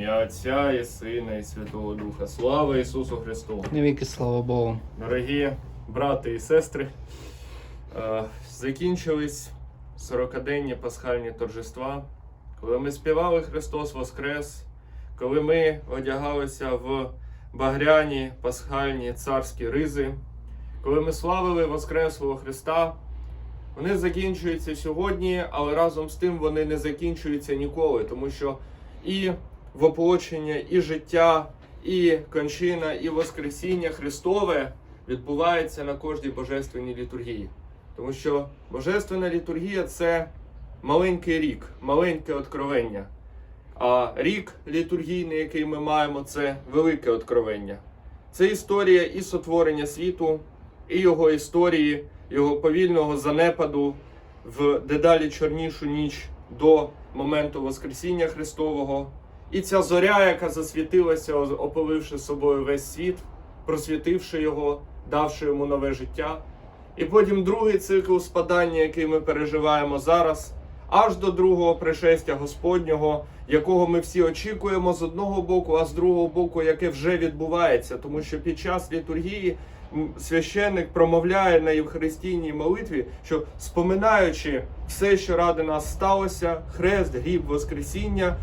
Я Отця і Сина, і Святого Духа. Слава Ісусу Христу! Навіки слава Богу. Дорогі брати і сестри, е, закінчились 40-денні пасхальні торжества, коли ми співали Христос Воскрес, коли ми одягалися в багряні пасхальні царські ризи, коли ми славили Воскреслого Христа. Вони закінчуються сьогодні, але разом з тим вони не закінчуються ніколи, тому що і воплочення, і життя, і кончина, і Воскресіння Христове відбувається на кожній божественній літургії. Тому що божественна літургія це маленький рік, маленьке откровення. А рік літургійний, який ми маємо, це велике откровення. Це історія і сотворення світу, і його історії, його повільного занепаду в дедалі чорнішу ніч до моменту Воскресіння Христового. І ця зоря, яка засвітилася, опаливши собою весь світ, просвітивши його, давши йому нове життя. І потім другий цикл спадання, який ми переживаємо зараз, аж до другого пришестя Господнього, якого ми всі очікуємо з одного боку, а з другого боку, яке вже відбувається, тому що під час літургії священник промовляє на Євхаристійній молитві, що споминаючи все, що ради нас сталося, хрест, гріб, Воскресіння,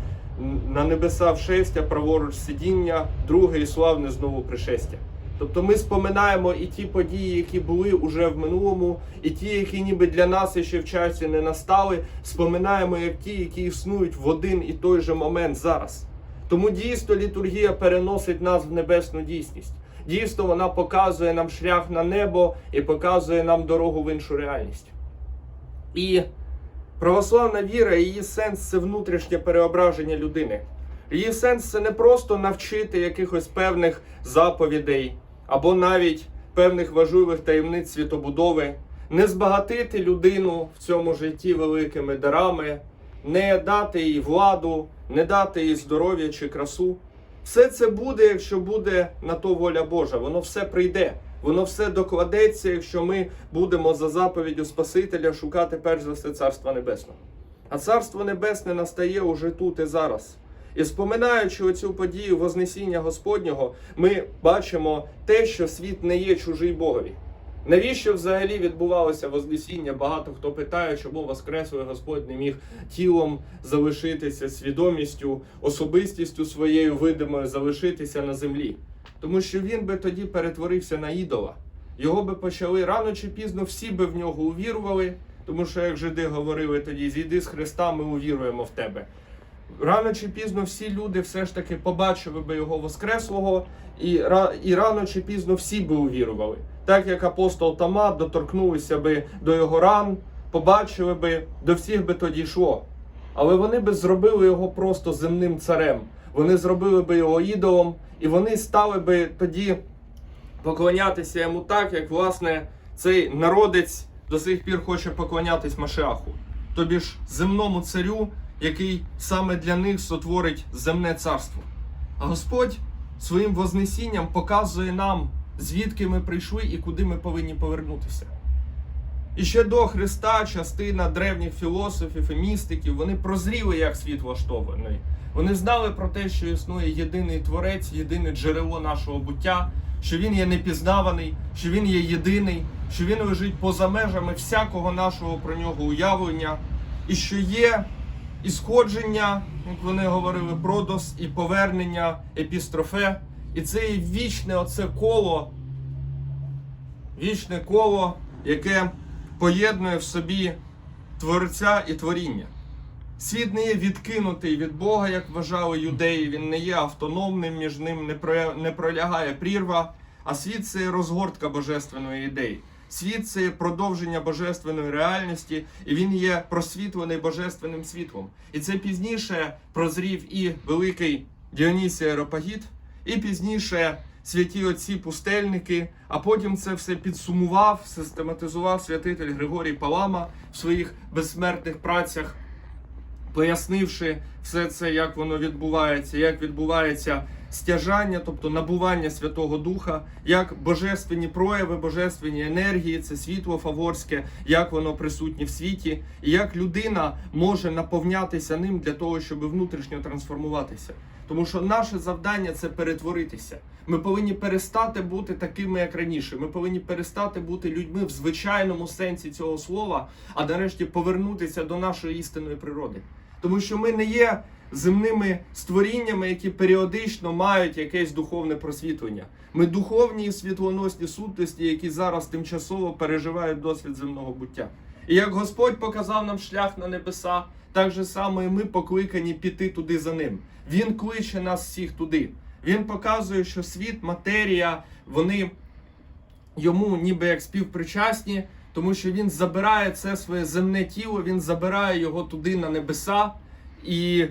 на небеса вшестя, праворуч сидіння, друге і славне знову пришестя. Тобто ми споминаємо і ті події, які були уже в минулому, і ті, які ніби для нас ще в часі не настали, споминаємо як ті, які існують в один і той же момент зараз. Тому дійсно літургія переносить нас в небесну дійсність. Дійсно, вона показує нам шлях на небо і показує нам дорогу в іншу реальність. І православна віра, її сенс це внутрішнє переображення людини. Її сенс це не просто навчити якихось певних заповідей або навіть певних важливих таємниць світобудови, не збагатити людину в цьому житті великими дарами, не дати їй владу, не дати їй здоров'я чи красу. Все це буде, якщо буде на то воля Божа. Воно все прийде. Воно все докладеться, якщо ми будемо за заповіддю Спасителя шукати перш за все Царства Небесного. А Царство Небесне настає уже тут і зараз. І споминаючи оцю подію Вознесіння Господнього, ми бачимо те, що світ не є чужий Богові. Навіщо взагалі відбувалося Вознесіння? Багато хто питає, чому Воскреслий Господь не міг тілом залишитися, свідомістю, особистістю своєю видимою залишитися на землі. Тому що він би тоді перетворився на ідола. Його би почали рано чи пізно всі би в нього увірували, тому що, як жиди говорили тоді, зійди з Христа, ми увіруємо в тебе. Рано чи пізно всі люди все ж таки побачили би його Воскреслого, і, і рано чи пізно всі би увірували. Так як апостол Тома доторкнулися би до його ран, побачили би, до всіх би то дійшло. Але вони би зробили його просто земним царем. Вони зробили би його ідолом, і вони стали би тоді поклонятися йому так, як власне цей народець до сих пір хоче поклонятись Машеаху. Тобі ж земному царю, який саме для них сотворить земне царство. А Господь своїм вознесінням показує нам, звідки ми прийшли і куди ми повинні повернутися. І ще до Христа частина древніх філософів і містиків вони прозріли, як світ влаштований. Вони знали про те, що існує єдиний творець, єдине джерело нашого буття, що він є непізнаваний, що він є єдиний, що він лежить поза межами всякого нашого про нього уявлення, і що є ісходження, як вони говорили, продос і повернення епістрофе. І це є вічне оце коло, вічне коло, яке поєднує в собі творця і творіння. Світ не є відкинутий від Бога, як вважали юдеї. Він не є автономним, між ним не, пролягає прірва, а світ це розгортка божественної ідеї. Світ це продовження божественної реальності, і він є просвітлений божественним світлом. І це пізніше прозрів і великий Діонісій Аеропагіт, і пізніше святі отці пустельники, а потім це все підсумував, систематизував святитель Григорій Палама в своїх безсмертних працях пояснивши все це, як воно відбувається, як відбувається стяжання, тобто набування Святого Духа, як божественні прояви, божественні енергії, це світло фаворське, як воно присутнє в світі, і як людина може наповнятися ним для того, щоб внутрішньо трансформуватися. Тому що наше завдання це перетворитися. Ми повинні перестати бути такими, як раніше. Ми повинні перестати бути людьми в звичайному сенсі цього слова, а нарешті повернутися до нашої істинної природи. Тому що ми не є земними створіннями, які періодично мають якесь духовне просвітлення. Ми духовні і світлоносні сутності, які зараз тимчасово переживають досвід земного буття. І як Господь показав нам шлях на небеса, так же само і ми покликані піти туди за ним. Він кличе нас всіх туди. Він показує, що світ, матерія, вони йому ніби як співпричасні, тому що він забирає це своє земне тіло, він забирає його туди на небеса і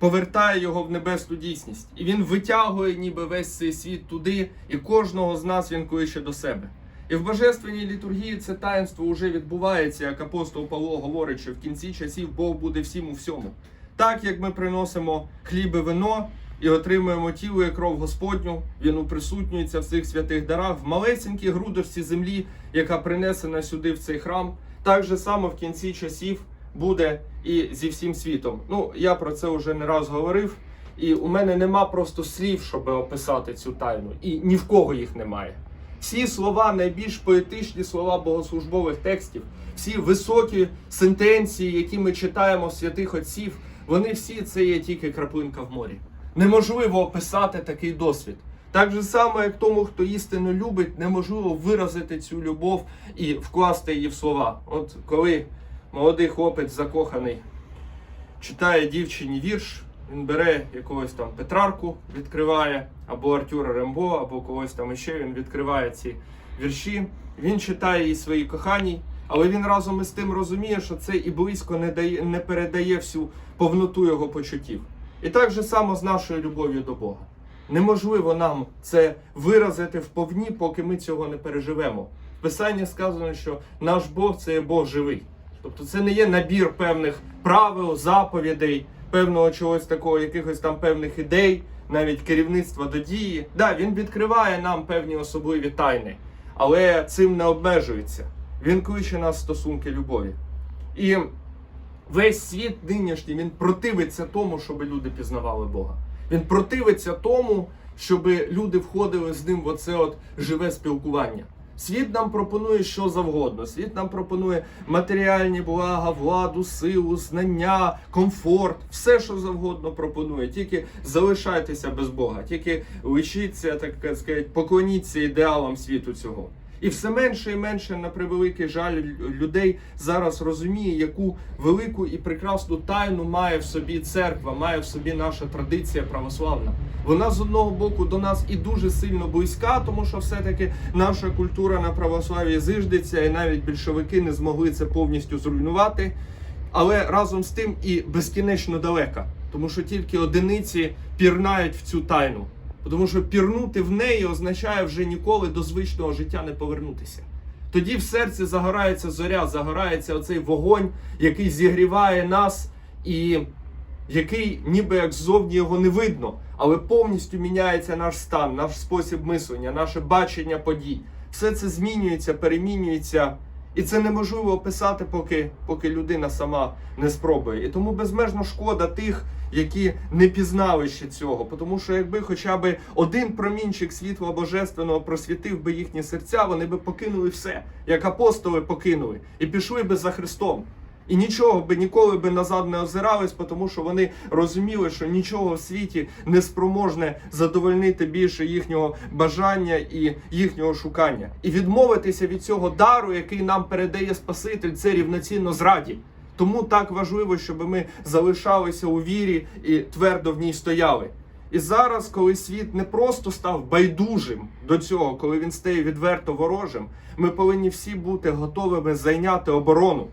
повертає його в небесну дійсність. І він витягує ніби весь цей світ туди, і кожного з нас він кличе до себе. І в божественній літургії це таїнство вже відбувається, як апостол Павло говорить, що в кінці часів Бог буде всім у всьому. Так як ми приносимо хліб і вино і отримуємо тіло і кров Господню, він уприсутнюється в цих святих дарах в малесенькій грудочці землі, яка принесена сюди в цей храм. Так же само в кінці часів буде і зі всім світом. Ну, я про це вже не раз говорив, і у мене нема просто слів, щоб описати цю тайну, і ні в кого їх немає. Всі слова, найбільш поетичні слова богослужбових текстів, всі високі сентенції, які ми читаємо святих отців, вони всі це є тільки краплинка в морі. Неможливо описати такий досвід. Так же само, як тому, хто істину любить, неможливо виразити цю любов і вкласти її в слова. От коли молодий хлопець закоханий читає дівчині вірш, він бере якогось там Петрарку, відкриває, або Артюра Рембо, або когось там іще, він відкриває ці вірші, він читає її своїй коханій, але він разом із тим розуміє, що це і близько не, дає, не передає всю повноту його почуттів. І так же само з нашою любов'ю до Бога. Неможливо нам це виразити вповні, поки ми цього не переживемо. В Писанні сказано, що наш Бог це є Бог живий. Тобто це не є набір певних правил, заповідей, певного чогось такого, якихось там певних ідей, навіть керівництва до дії. Да, він відкриває нам певні особливі тайни, але цим не обмежується. Він кличе нас стосунки любові. І весь світ нинішній він противиться тому, щоб люди пізнавали Бога. Він противиться тому, щоб люди входили з ним в оце от живе спілкування. Світ нам пропонує що завгодно. Світ нам пропонує матеріальні блага, владу, силу, знання, комфорт, все, що завгодно пропонує. Тільки залишайтеся без Бога, тільки лишіться, так сказати, поклоніться ідеалам світу цього. І все менше і менше, на превеликий жаль, людей зараз розуміє, яку велику і прекрасну тайну має в собі церква, має в собі наша традиція православна. Вона з одного боку до нас і дуже сильно близька, тому що все-таки наша культура на православі зиждеться, і навіть більшовики не змогли це повністю зруйнувати. Але разом з тим і безкінечно далека, тому що тільки одиниці пірнають в цю тайну. Тому що пірнути в неї означає вже ніколи до звичного життя не повернутися. Тоді в серці загорається зоря, загорається оцей вогонь, який зігріває нас і який ніби як ззовні його не видно, але повністю міняється наш стан, наш спосіб мислення, наше бачення подій. Все це змінюється, перемінюється. І це неможливо описати, поки, поки людина сама не спробує. І тому безмежно шкода тих, які не пізнали ще цього. Тому що якби хоча б один промінчик світла божественного просвітив би їхні серця, вони би покинули все, як апостоли покинули, і пішли би за Христом. І нічого би ніколи би назад не озирались, тому що вони розуміли, що нічого в світі не спроможне задовольнити більше їхнього бажання і їхнього шукання. І відмовитися від цього дару, який нам передає Спаситель, це рівноцінно зраді. Тому так важливо, щоб ми залишалися у вірі і твердо в ній стояли. І зараз, коли світ не просто став байдужим до цього, коли він стає відверто ворожим, ми повинні всі бути готовими зайняти оборону.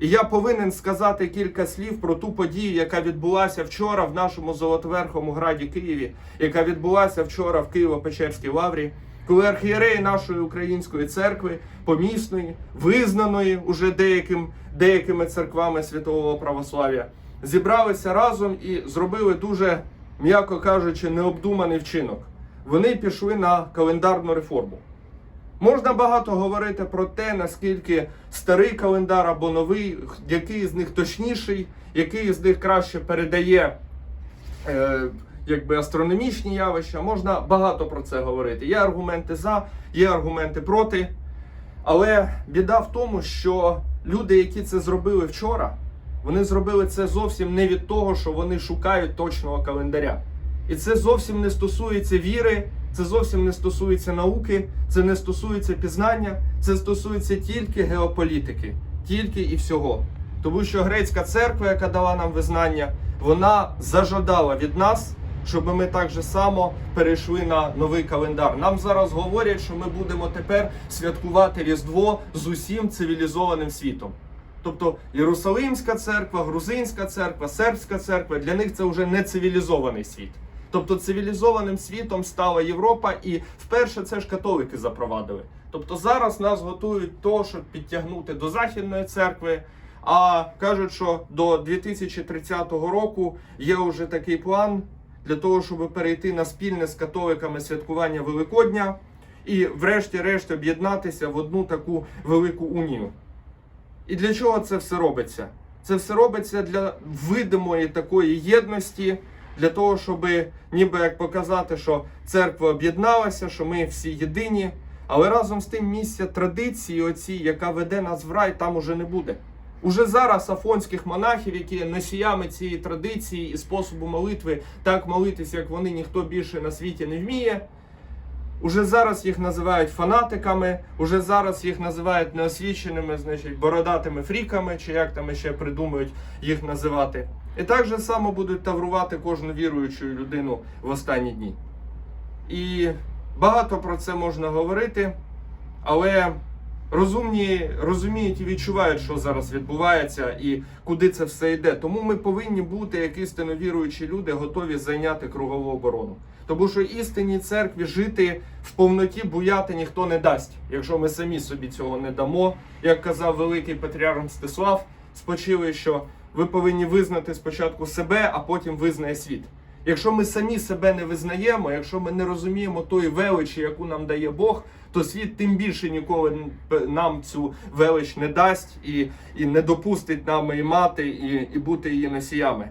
І я повинен сказати кілька слів про ту подію, яка відбулася вчора в нашому Золотоверхому граді Києві, яка відбулася вчора в Києво-Печерській лаврі, коли архієреї нашої української церкви, помісної, визнаної уже деяким, деякими церквами святого православ'я, зібралися разом і зробили дуже, м'яко кажучи, необдуманий вчинок. Вони пішли на календарну реформу. Можна багато говорити про те, наскільки старий календар або новий, який з них точніший, який з них краще передає е, якби астрономічні явища, можна багато про це говорити. Є аргументи за, є аргументи проти. Але біда в тому, що люди, які це зробили вчора, вони зробили це зовсім не від того, що вони шукають точного календаря. І це зовсім не стосується віри, це зовсім не стосується науки, це не стосується пізнання, це стосується тільки геополітики, тільки і всього. Тому що грецька церква, яка дала нам визнання, вона зажадала від нас, щоб ми так же само перейшли на новий календар. Нам зараз говорять, що ми будемо тепер святкувати Різдво з усім цивілізованим світом. Тобто Єрусалимська церква, Грузинська церква, сербська церква для них це вже не цивілізований світ. Тобто цивілізованим світом стала Європа, і вперше це ж католики запровадили. Тобто зараз нас готують то, щоб підтягнути до Західної церкви. А кажуть, що до 2030 року є вже такий план для того, щоб перейти на спільне з католиками святкування Великодня і, врешті-решт, об'єднатися в одну таку велику унію. І для чого це все робиться? Це все робиться для видимої такої єдності, для того, щоб ніби як показати, що церква об'єдналася, що ми всі єдині. Але разом з тим місця традиції, оці, яка веде нас в рай, там уже не буде. Уже зараз афонських монахів, які носіями цієї традиції і способу молитви, так молитися, як вони ніхто більше на світі не вміє. Уже зараз їх називають фанатиками, уже зараз їх називають неосвіченими, значить, бородатими фріками, чи як там ще придумають їх називати. І так же само будуть таврувати кожну віруючу людину в останні дні. І багато про це можна говорити, але розумні розуміють і відчувають, що зараз відбувається і куди це все йде. Тому ми повинні бути, як істинно віруючі люди, готові зайняти кругову оборону. Тому що істинній церкві жити в повноті буяти ніхто не дасть, якщо ми самі собі цього не дамо. Як казав великий патріарх Мстислав, спочили, що ви повинні визнати спочатку себе, а потім визнає світ. Якщо ми самі себе не визнаємо, якщо ми не розуміємо тої величі, яку нам дає Бог, то світ тим більше ніколи нам цю велич не дасть і, і не допустить нам її мати і, і бути її носіями.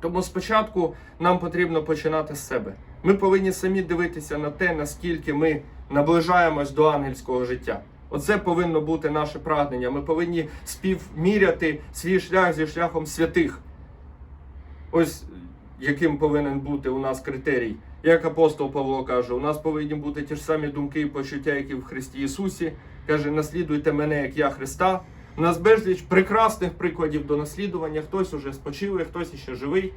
Тому спочатку нам потрібно починати з себе. Ми повинні самі дивитися на те, наскільки ми наближаємось до ангельського життя. Оце повинно бути наше прагнення. Ми повинні співміряти свій шлях зі шляхом святих. Ось яким повинен бути у нас критерій. Як апостол Павло каже, у нас повинні бути ті ж самі думки і почуття, які в Христі Ісусі. Каже, наслідуйте мене, як я Христа. У нас безліч прекрасних прикладів до наслідування. Хтось уже спочилий, хтось іще живий.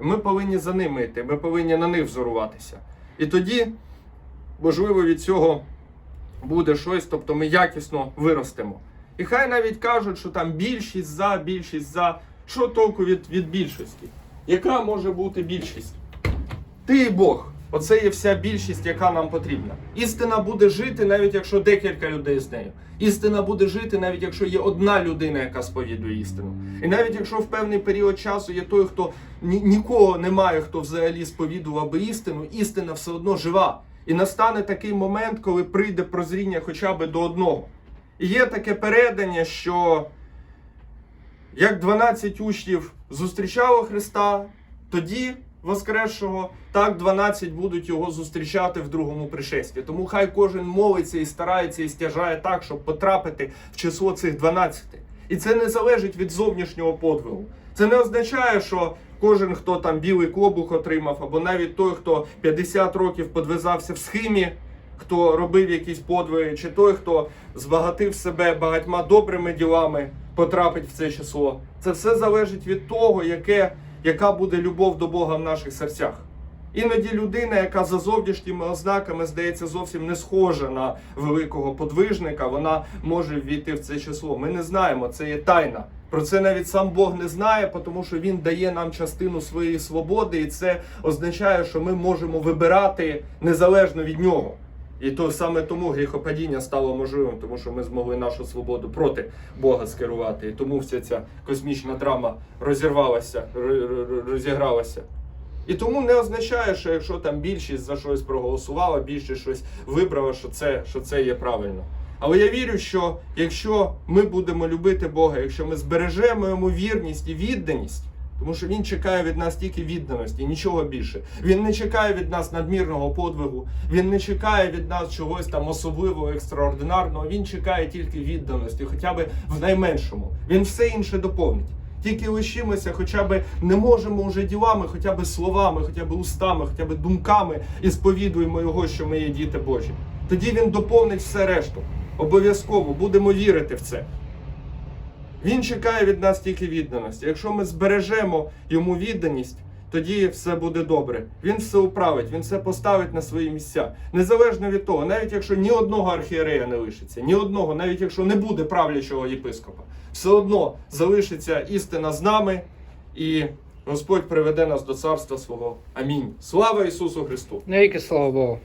Ми повинні за ними йти, ми повинні на них взоруватися. І тоді, можливо, від цього буде щось, тобто ми якісно виростемо. І хай навіть кажуть, що там більшість за, більшість за. Що толку від, від більшості? Яка може бути більшість? Ти і Бог. Оце є вся більшість, яка нам потрібна. Істина буде жити, навіть якщо декілька людей з нею. Істина буде жити, навіть якщо є одна людина, яка сповідує істину. І навіть якщо в певний період часу є той, хто ні, нікого немає, хто взагалі сповідував би істину, істина все одно жива. І настане такий момент, коли прийде прозріння хоча б до одного. І є таке передання, що як 12 учнів зустрічало Христа, тоді Воскресшого, так 12 будуть його зустрічати в другому пришесті. Тому хай кожен молиться і старається і стяжає так, щоб потрапити в число цих 12. І це не залежить від зовнішнього подвигу. Це не означає, що кожен, хто там білий клобух отримав, або навіть той, хто 50 років подвизався в схимі, хто робив якісь подвиги, чи той, хто збагатив себе багатьма добрими ділами, потрапить в це число. Це все залежить від того, яке, яка буде любов до Бога в наших серцях. Іноді людина, яка за зовнішніми ознаками здається зовсім не схожа на великого подвижника, вона може ввійти в це число. Ми не знаємо, це є тайна. Про це навіть сам Бог не знає, тому що Він дає нам частину своєї свободи, і це означає, що ми можемо вибирати незалежно від нього. І то саме тому гріхопадіння стало можливим, тому що ми змогли нашу свободу проти Бога скерувати. І тому вся ця космічна драма розірвалася, розігралася. І тому не означає, що якщо там більшість за щось проголосувала, більшість щось вибрала, що це, що це є правильно. Але я вірю, що якщо ми будемо любити Бога, якщо ми збережемо йому вірність і відданість, Тому що він чекає від нас тільки відданості, нічого більше. Він не чекає від нас надмірного подвигу, він не чекає від нас чогось там особливого, екстраординарного. Він чекає тільки відданості, хоча б в найменшому. Він все інше доповнить. Тільки лишимося, хоча б не можемо вже ділами, хоча б словами, хоча б устами, хоча б думками і сповідуємо його, що ми є діти Божі. Тоді він доповнить все решту. Обов'язково будемо вірити в це. Він чекає від нас тільки відданості. Якщо ми збережемо йому відданість, тоді все буде добре. Він все управить, він все поставить на свої місця. Незалежно від того, навіть якщо ні одного архієрея не лишиться, ні одного, навіть якщо не буде правлячого єпископа, все одно залишиться істина з нами, і Господь приведе нас до царства свого. Амінь. Слава Ісусу Христу! Навіки слава Богу.